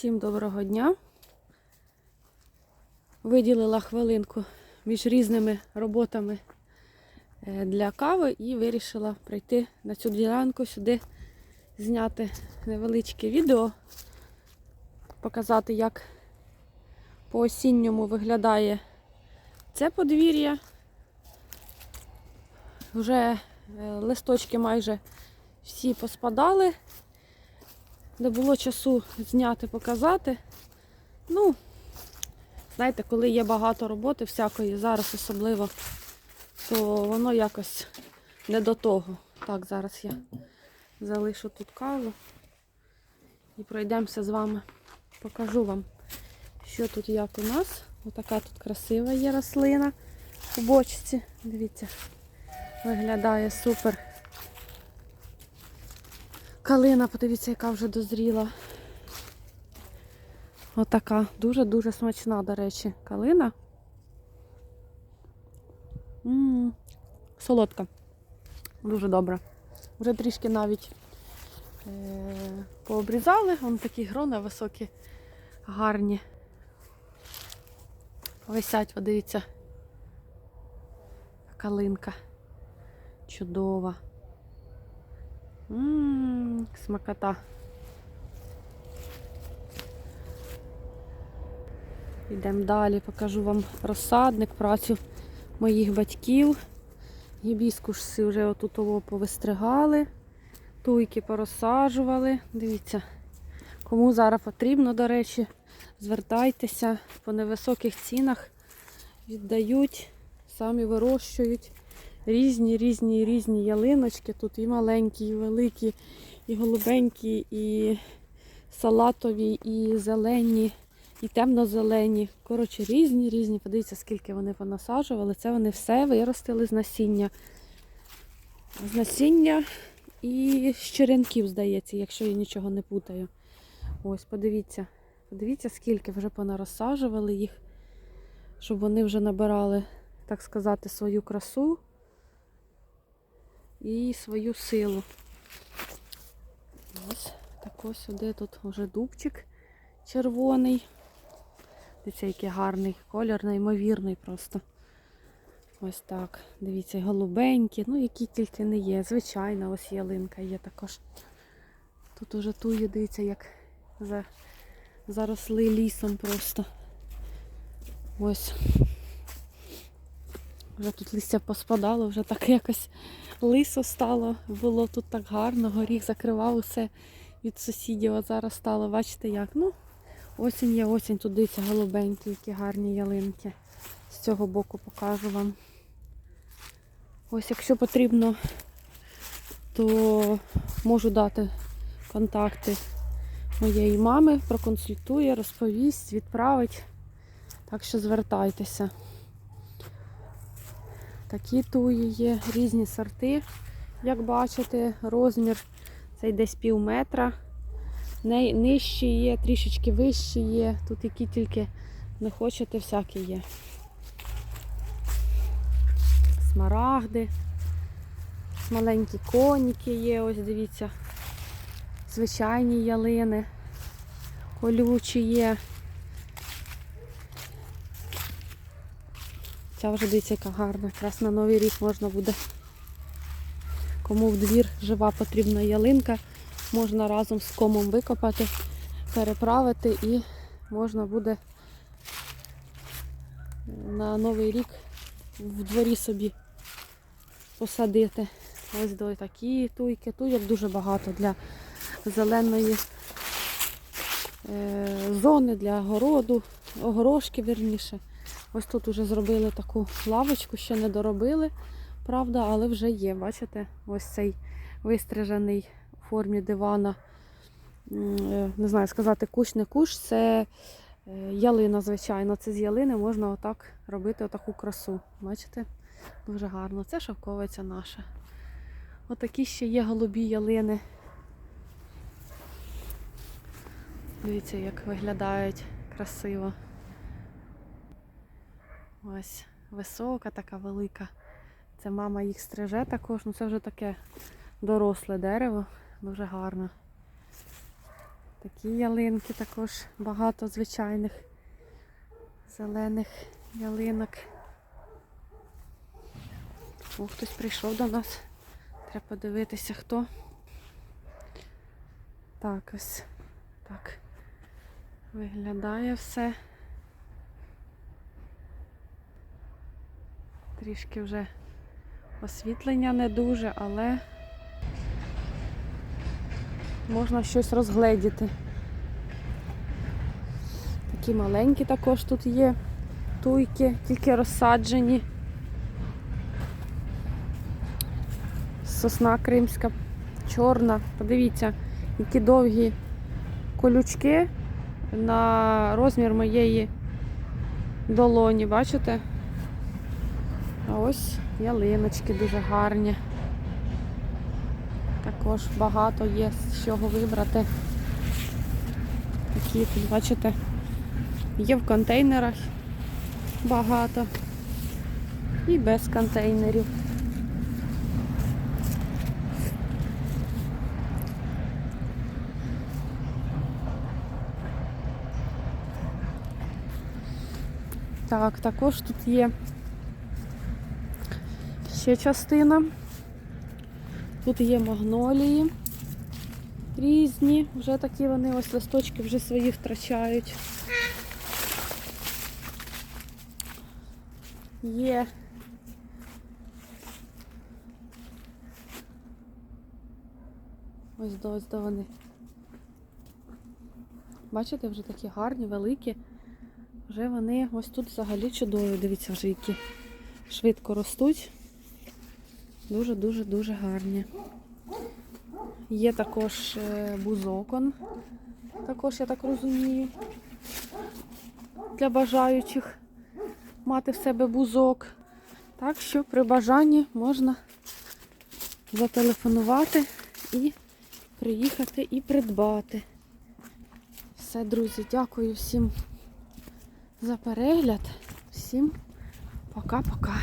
Всім доброго дня. Виділила хвилинку між різними роботами е, для кави і вирішила прийти на цю ділянку сюди, зняти невеличке відео, показати, як по осінньому виглядає це подвір'я. Вже е, листочки майже всі поспадали не було часу зняти, показати. Ну, знаєте, коли є багато роботи всякої, зараз особливо, то воно якось не до того. Так, зараз я залишу тут каву і пройдемося з вами. Покажу вам, що тут як у нас. Отака тут красива є рослина у бочці. Дивіться, виглядає супер. Калина, подивіться, яка вже дозріла. Отака. Дуже-дуже смачна, до речі, калина. М-м, солодка. Дуже добра. Вже трішки навіть е- пообрізали. Вон такі грони високі, гарні. Висять, подивіться. Калинка. Чудова. Ммм, смакота. Йдемо далі, покажу вам розсадник, працю моїх батьків. Гібіскуси вже отут ово повистригали, туйки порозсаджували. Дивіться, кому зараз потрібно, до речі, звертайтеся по невисоких цінах, віддають, самі вирощують різні, різні, різні ялиночки. Тут і маленькі, і великі, і голубенькі, і салатові, і зелені, і темно-зелені. Коротше, різні, різні. Подивіться, скільки вони понасаджували. Це вони все виростили з насіння. З насіння і з черенків, здається, якщо я нічого не путаю. Ось, подивіться. Подивіться, скільки вже понарозсаджували їх, щоб вони вже набирали, так сказати, свою красу і свою силу. Ось так ось сюди тут вже дубчик червоний. Дивіться, який гарний колір, неймовірний просто. Ось так. Дивіться, голубенькі, ну які тільки не є. Звичайна ось ялинка є також. Тут уже тує, дивіться, як заросли лісом просто. Ось. Вже тут листя поспадало, вже так якось лисо стало. Було тут так гарно, горіх закривав усе від сусідів. А зараз стало, бачите як. Ну, осінь є осінь, тут дивіться голубенькі, які гарні ялинки. З цього боку покажу вам. Ось якщо потрібно, то можу дати контакти моєї мами, проконсультує, розповість, відправить. Так що звертайтеся. Такі туї є, різні сорти, як бачите, розмір цей десь пів метра. Нижчі є, трішечки вищі є. Тут які тільки не хочете, всякі є. Смарагди. Маленькі коніки є, ось дивіться. Звичайні ялини. Колючі є. Ця вже дивіться, яка гарна. Якраз на новий рік можна буде. Кому в двір жива потрібна ялинка, можна разом з комом викопати, переправити і можна буде на новий рік в дворі собі посадити. Ось до такі туйки. Туйок дуже багато для зеленої е, зони, для городу, огорошки верніше. Ось тут вже зробили таку лавочку, ще не доробили, правда, але вже є. Бачите, ось цей вистрижений у формі дивана. Е, Не знаю сказати, кущ не кущ, це е, ялина, звичайно. Це з ялини можна отак робити отаку красу. Бачите? Дуже гарно. Це шовковиця наша. Отакі ще є голубі ялини. Дивіться, як виглядають красиво. Ось висока, така велика. Це мама їх стриже також. Ну це вже таке доросле дерево, дуже гарно. Такі ялинки також багато звичайних зелених ялинок. О, хтось прийшов до нас. Треба подивитися, хто. Так, ось так виглядає все. Трішки вже освітлення не дуже, але можна щось розгледіти. Такі маленькі також тут є туйки, тільки розсаджені. Сосна кримська, чорна. Подивіться, які довгі колючки на розмір моєї долоні, бачите? А ось ялиночки дуже гарні. Також багато є з чого вибрати. Такі тут, бачите, є в контейнерах багато і без контейнерів. Так, також тут є ще частина. Тут є магнолії різні, вже такі вони ось листочки вже свої втрачають. Є. Ось до ось до вони. Бачите, вже такі гарні, великі. Вже вони ось тут взагалі чудові. Дивіться, вже які швидко ростуть. Дуже-дуже-дуже гарні. Є також е, бузокон, також, я так розумію, для бажаючих мати в себе бузок. Так що при бажанні можна зателефонувати і приїхати і придбати. Все, друзі, дякую всім за перегляд. Всім пока-пока.